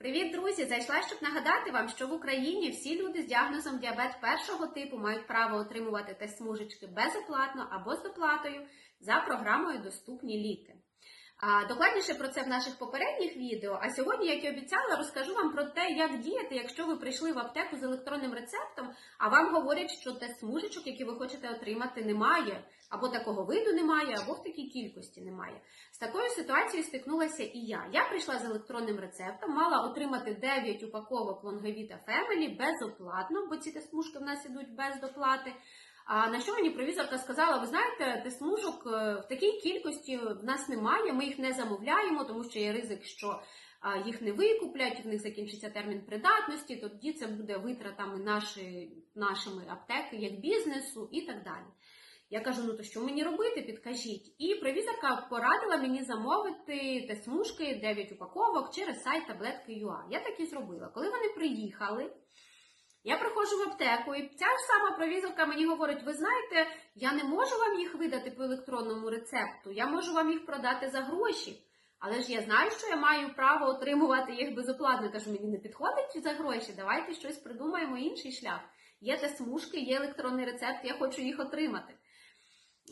Привіт, друзі! Зайшла, щоб нагадати вам, що в Україні всі люди з діагнозом діабет першого типу мають право отримувати тест смужечки безоплатно або з доплатою за програмою Доступні ліки. Докладніше про це в наших попередніх відео. А сьогодні, як і обіцяла, розкажу вам про те, як діяти, якщо ви прийшли в аптеку з електронним рецептом, а вам говорять, що тест смужечок, які ви хочете отримати, немає, або такого виду немає, або в такій кількості немає. З такою ситуацією стикнулася і я. Я прийшла з електронним рецептом, мала отримати 9 упаковок Longevita Family безоплатно, бо ці тест-смужки в нас ідуть без доплати. А на що мені провізорка сказала: ви знаєте, тест-смужок е, в такій кількості в нас немає, ми їх не замовляємо, тому що є ризик, що їх не викуплять, в них закінчиться термін придатності, тоді це буде витратами наші, нашими аптеки як бізнесу і так далі. Я кажу, ну то що мені робити, підкажіть. І провізорка порадила мені замовити тест-смужки 9 упаковок через сайт таблетки.ua. Я так і зробила. Коли вони приїхали, я приходжу в аптеку, і ця ж сама провізорка мені говорить: ви знаєте, я не можу вам їх видати по електронному рецепту, я можу вам їх продати за гроші. Але ж я знаю, що я маю право отримувати їх безоплатно. Кажу, мені не підходить за гроші. Давайте щось придумаємо інший шлях. Є те смужки, є електронний рецепт, я хочу їх отримати.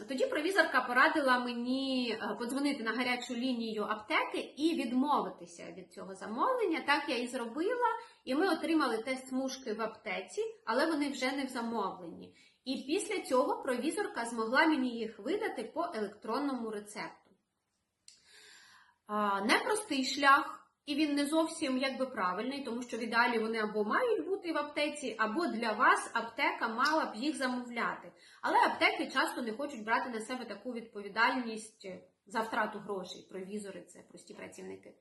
Тоді провізорка порадила мені е, подзвонити на гарячу лінію аптеки і відмовитися від цього замовлення. Так я і зробила, і ми отримали тест смужки в аптеці, але вони вже не в замовленні. І після цього провізорка змогла мені їх видати по електронному рецепту. Непростий шлях. І він не зовсім якби правильний, тому що в ідеалі вони або мають бути в аптеці, або для вас аптека мала б їх замовляти. Але аптеки часто не хочуть брати на себе таку відповідальність за втрату грошей. Провізори це прості працівники.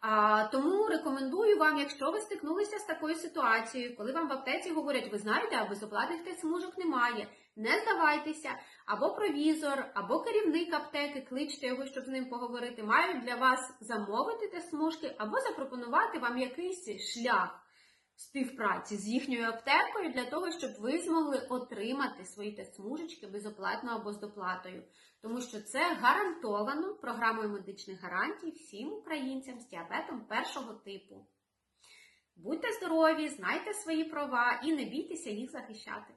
А, тому рекомендую вам, якщо ви стикнулися з такою ситуацією, коли вам в аптеці говорять, ви знаєте, а безоплатних тест смужок немає, не здавайтеся, або провізор, або керівник аптеки, кличте його, щоб з ним поговорити, мають для вас замовити тест смужки, або запропонувати вам якийсь шлях співпраці з їхньою аптекою для того, щоб ви змогли отримати свої тест-смужечки безоплатно або з доплатою. Тому що це гарантовано програмою медичних гарантій всім українцям з діабетом першого типу. Будьте здорові, знайте свої права і не бійтеся їх захищати.